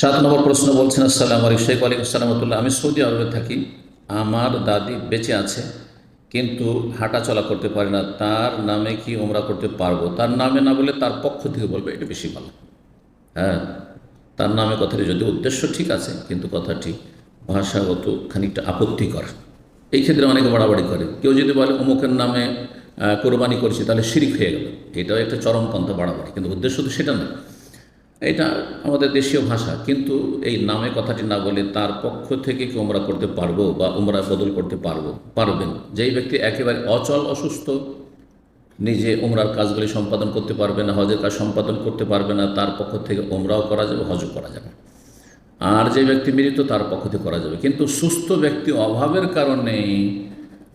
সাত নম্বর প্রশ্ন বলছেন, আসসালাম আলাইকুম, শেখ আলিক সালামতুল্লাহ, আমি সৌদি আরবে থাকি। আমার দাদি বেঁচে আছে, কিন্তু হাঁটা চলা করতে পারে না। তার নামে কি ওমরা করতে পারব? তার নামে না বলে তার পক্ষ থেকে বলবে, এটা বেশি ভালো। হ্যাঁ তার নামে কথাটি যদি উদ্দেশ্য ঠিক আছে, কিন্তু কথাটি ভাষাগত খানিকটা আপত্তিকর। এই ক্ষেত্রে অনেকে বাড়াবাড়ি করে। কেউ যদি বলে, অমুকের নামে কোরবানি করছি, তাহলে শিরিক হয়ে গেল। এটাও একটা চরমপন্থা বাড়াবাড়ি, কিন্তু উদ্দেশ্য তো সেটা না। এটা আমাদের দেশীয় ভাষা, কিন্তু এই নামে কথাটি না বলে তার পক্ষ থেকে কি ওমরা করতে পারব বা ওমরা বদল করতে পারব, পারবেন? যেই ব্যক্তি একেবারে অচল, অসুস্থ, নিজে ওমরার কাজগুলি সম্পাদন করতে পারবে না, হজের কাজ সম্পাদন করতে পারবে না, তার পক্ষ থেকে ওমরাও করা যাবে, হজও করা যাবে। আর যে ব্যক্তি মৃত, তার পক্ষ থেকে করা যাবে। কিন্তু সুস্থ ব্যক্তি অভাবের কারণে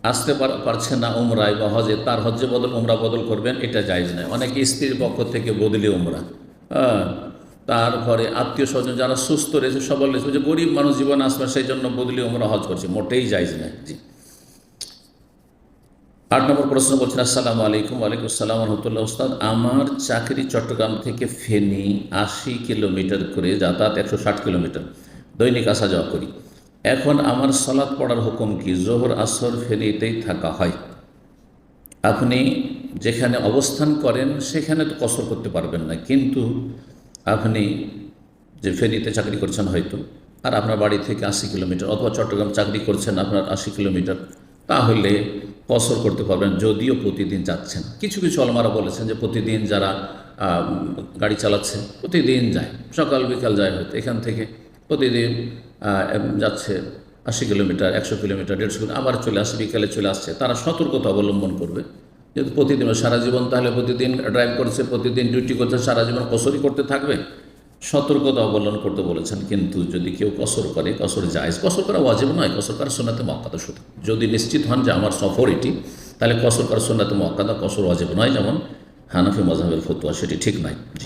আসতে পার- পারছে না উমরায় বা হজে, তার হজ্জে বদল, উমরা বদল করবেন, এটা জায়জ নয়। অনেকে স্ত্রীর পক্ষ থেকে বদলি উমরা। হ্যাঁ তার ঘরে আত্মীয় স্বজন যারা সুস্থ রয়েছে, সবল রয়েছে যে গরিব মানুষ জীবন আসবে সেই জন্য বদলি উমরা হজ করছে, মোটেই জায়জ না জি। আট নম্বর প্রশ্ন বলছেন, আসসালামু আলাইকুম, ওয়ালাইকুম আসসালাম, রহমতুল্লাহ উস্তাদ। আমার চাকরি চট্টগ্রাম থেকে ফেনী আশি কিলোমিটার করে যাতায়াত একশো ষাট কিলোমিটার, দৈনিক আসা যাওয়া করি। এখন আমার সলাৎ পড়ার হুকুম কি? জোহর, আসর ফেনীতেই থাকা হয়। আপনি যেখানে অবস্থান করেন, সেখানে তো কসর করতে পারবেন না, কিন্তু আপনি যে ফেনীতে চাকরি করছেন হয়তো, আর আপনার বাড়ি থেকে আশি কিলোমিটার অথবা চট্টগ্রাম চাকরি করছেন আপনার আশি কিলোমিটার, তাহলে কসর করতে পারবেন যদিও প্রতিদিন যাচ্ছেন। কিছু কিছু অলমারা বলেছেন যে প্রতিদিন যারা গাড়ি চালাচ্ছে, প্রতিদিন যায়। সকাল, বিকাল যায় হয়তো। এখান থেকে প্রতিদিন যাচ্ছে আশি কিলোমিটার, একশো কিলোমিটার, দেড়শো কিলোমিটার, আবার চলে আসে, বিকালে চলে আসছে। তারা সতর্কতা অবলম্বন করবে। যেহেতু প্রতিদিন, সারা জীবন তাহলে প্রতিদিন ড্রাইভ করছে, প্রতিদিন ডিউটি করছে, সারা জীবন কসরই করতে থাকবে? সতর্কতা অবলম্বন করতে বলেছেন, কিন্তু যদি কেউ কসর করে, কসর যায় কসর করা ওয়াজিব নয়, কসর করার সোনাতে মক্কাতে শুধু। যদি নিশ্চিত হন যে আমার সফর এটি, তাহলে কসর করার সোনাতে মক্কাদা কসর ওয়াজিব নয়, যেমন হানাফি মজাহের ফতুয়া, সেটি ঠিক নয়। জি।